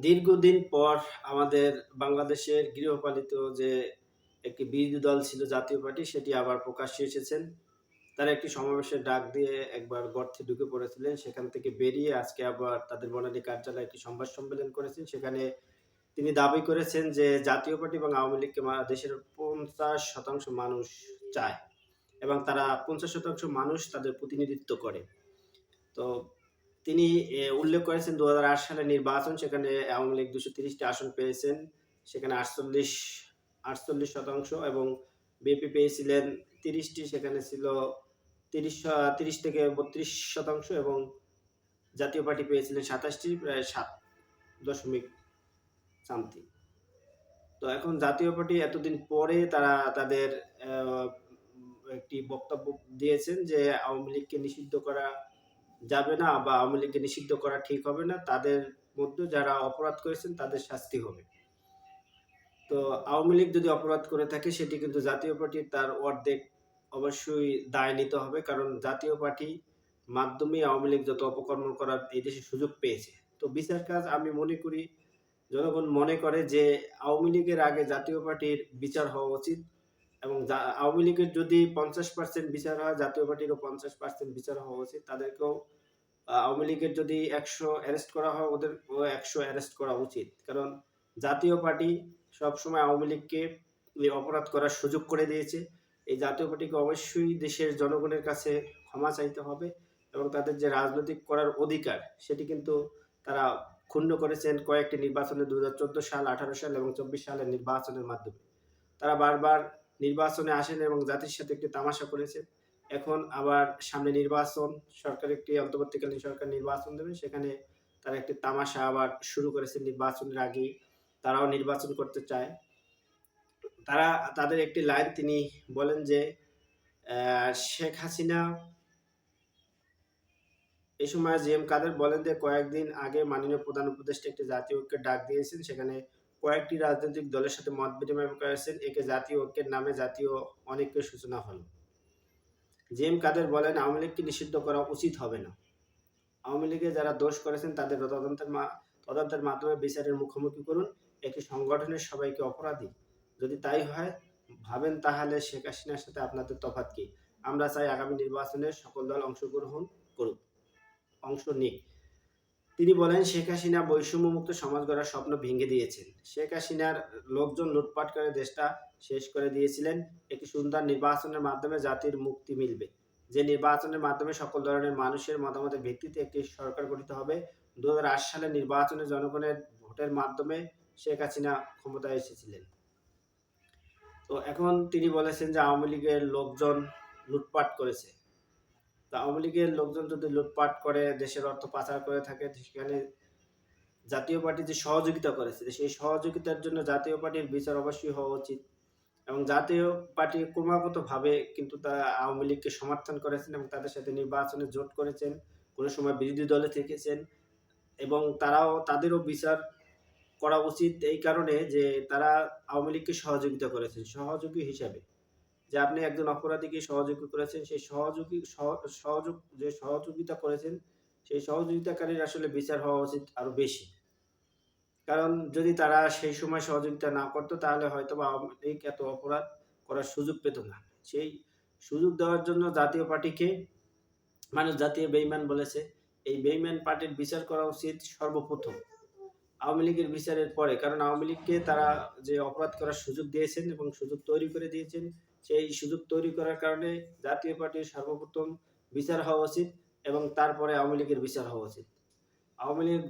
দীর্ঘদিন পর আমাদের বাংলাদেশের গৃহপালিত যে একটি বিরোধী দল ছিল জাতীয় পার্টি, সেটি আবার প্রকাশ্যে এসেছেন। তারা একটি সমাবেশের ডাক দিয়ে একবার গর্তে ঢুকে পড়েছিলেন। সেখান থেকে বেরিয়ে আজকে আবার তাদের বনানী কার্যালয়ে একটি সংবাদ সম্মেলন করেছেন। সেখানে তিনি দাবি করেছেন যে জাতীয় পার্টি এবং আওয়ামী লীগকে দেশের পঞ্চাশ শতাংশ মানুষ চায় এবং তারা পঞ্চাশ শতাংশ মানুষ তাদের প্রতিনিধিত্ব করে। তো তিনি উল্লেখ করেছেন দু সালে নির্বাচন, সেখানে আওয়ামী লীগ দুশো তিরিশটি আসন পেয়েছেন। সেখানে আটচল্লিশ আটচল্লিশ শতাংশ এবং বিএপি পেয়েছিলেন তিরিশটি, সেখানে ছিল তিরিশ তিরিশ থেকে বত্রিশ শতাংশ এবং জাতীয় পার্টি পেয়েছিলেন সাতাশটি, প্রায় সাত দশমিক সামথিং। তো এখন জাতীয় পার্টি এতদিন পরে তারা তাদের একটি বক্তব্য দিয়েছেন যে আওয়ামী লীগকে নিষিদ্ধ করা যাবে না বা আওয়ামী লীগকে নিষিদ্ধ করা ঠিক হবে না, তাদের মধ্যে যারা অপরাধ করেছেন তাদের শাস্তি হবে। তো আওয়ামী লীগ যদি অপরাধ করে থাকে, সেটি কিন্তু জাতীয় পার্টির তার অর্ধেক অবশ্যই দায় নিতে হবে, কারণ জাতীয় পার্টি মাধ্যমে আওয়ামী লীগ যত অপকর্ম করার এই দেশে সুযোগ পেয়েছে। তো বিচার কাজ আমি মনে করি, জনগণ মনে করে যে আওয়ামী লীগের আগে জাতীয় পার্টির বিচার হওয়া উচিত। এবং আওয়ামী লীগের যদি পঞ্চাশ পার্সেন্ট বিচার হয়, জাতীয় পার্টিরও পঞ্চাশ পার্সেন্ট বিচার হওয়া উচিত। তাদেরকেও আওয়ামী লীগের যদি একশো অ্যারেস্ট করা হয় ওদের একশো অ্যারেস্ট করা উচিত। কারণ জাতীয় পার্টি সবসময় আওয়ামী লীগকে অপরাধ করার সুযোগ করে দিয়েছে। এই জাতীয় পার্টিকে অবশ্যই দেশের জনগণের কাছে ক্ষমা চাইতে হবে এবং তাদের যে রাজনৈতিক করার অধিকার, সেটি কিন্তু তারা ক্ষুণ্ণ করেছেন কয়েকটি নির্বাচনে দু সাল, আঠারো সাল এবং চব্বিশ সালের নির্বাচনের মাধ্যমে। তারা বারবার নির্বাচনে আসেন এবং জাতির সাথে একটি তামাশা করেছে। এখন আবার সামনে নির্বাচন, সরকার একটি অন্তর্বর্তীকালীন সরকার নির্বাচন দেবে, সেখানে তারা একটি তামাশা আবার শুরু করেছে নির্বাচনের আগেই। তারাও নির্বাচন করতে চায়। তারা, তাদের একটি লাইন তিনি বলেন যে শেখ হাসিনা এ সময় জি এম কাদের বলেন যে, কয়েকদিন আগে মাননীয় প্রধান উপদেষ্টা একটি জাতীয় ঐক্যের ডাক দিয়েছেন, সেখানে কয়েকটি রাজনৈতিক দলের সাথে মত বিনিময় করেছেন। একে জাতীয় ঐক্যের নামে জাতীয় অনেকের সূচনা হলো। জি এম কাদের বলেন, আওয়ামী লীগকে নিষিদ্ধ করা উচিত হবে না। আওয়ামী লীগে যারা দোষ করেছেন, তাদের তদন্তের তদন্তের মাধ্যমে বিচারের মুখোমুখি করুন। একটি সংগঠনের সবাইকে অপরাধী। যদি তাই হয়, ভাবেন তাহলে শেখ হাসিনার সাথে আপনাদের তফাৎ কি? আমরা চাই আগামী নির্বাচনে সকল দল অংশগ্রহণ করুক। অংশ নিক। তিনি বলেন, শেখ হাসিনা বৈষম্যমুক্ত সমাজ গড়ার স্বপ্ন ভেঙে দিয়েছেন। শেখ হাসিনার লোকজন লুটপাট করে দেশটা শেষ করে দিয়েছিলেন। একটি সুন্দর নির্বাচনের মাধ্যমে জাতির মুক্তি মিলবে। যে নির্বাচনের মাধ্যমে সকল ধরনের মানুষের মতামতের ভিত্তিতে একটি সরকার গঠিত হবে দু হাজার আট সালে নির্বাচনে জনগণের ভোটের মাধ্যমে শেখ হাসিনা ক্ষমতায় এসেছিলেন। তো এখন তিনি বলেছেন যে আওয়ামী লীগের লোকজন লুটপাট করেছে। তো আওয়ামী লীগের লোকজন যদি লুটপাট করে, দেশের অর্থ পাচার করে থাকে, সেখানে জাতীয় পার্টি যে সহযোগিতা করেছে সেই সহযোগিতার জন্য জাতীয় পার্টির বিচার অবশ্যই হওয়া উচিত। এবং জাতীয় পার্টি ক্রমাগতভাবে কিন্তু তারা আওয়ামী লীগকে সমর্থন করেছেন এবং তাদের সাথে নির্বাচনে জোট করেছেন, কোনো সময় বিরোধী দলে থেকেছেন এবং তারাও, তাদেরও বিচার করা উচিত এই কারণে যে তারা আওয়ামী লীগকে সহযোগিতা করেছেন, সহযোগী হিসাবে। যে আপনি একজন অপরাধীকে সহযোগী করেছেন, সেই সহযোগী, সহ- সহযোগ, যে সহযোগিতা করেছেন, সেই সহযোগিতাকারীর আসলে বিচার হওয়া উচিত আরও বেশি। কারণ যদি তারা সেই সময় সহযোগিতা না করতো, তাহলে হয়তো বা আওয়ামী এত অপরাধ করার সুযোগ পেত না। সেই সুযোগ দেওয়ার জন্য জাতীয় পার্টিকে, মানুষ জাতীয় বেইমান বলেছে, এই বেইমান পার্টির বিচার করা উচিত সর্বপ্রথম। আওয়ামী লীগের বিচারের পরে, কারণ আওয়ামী লীগকে তারা যে অপরাধ করার সুযোগ দিয়েছেন এবং সুযোগ তৈরি করে দিয়েছেন সেই সুযোগ তৈরি করার কারণে জাতীয় পার্টির সর্বপ্রথম বিচার হওয়া উচিত এবং তারপরে আওয়ামী লীগের বিচার হওয়া উচিত। আওয়ামী লীগ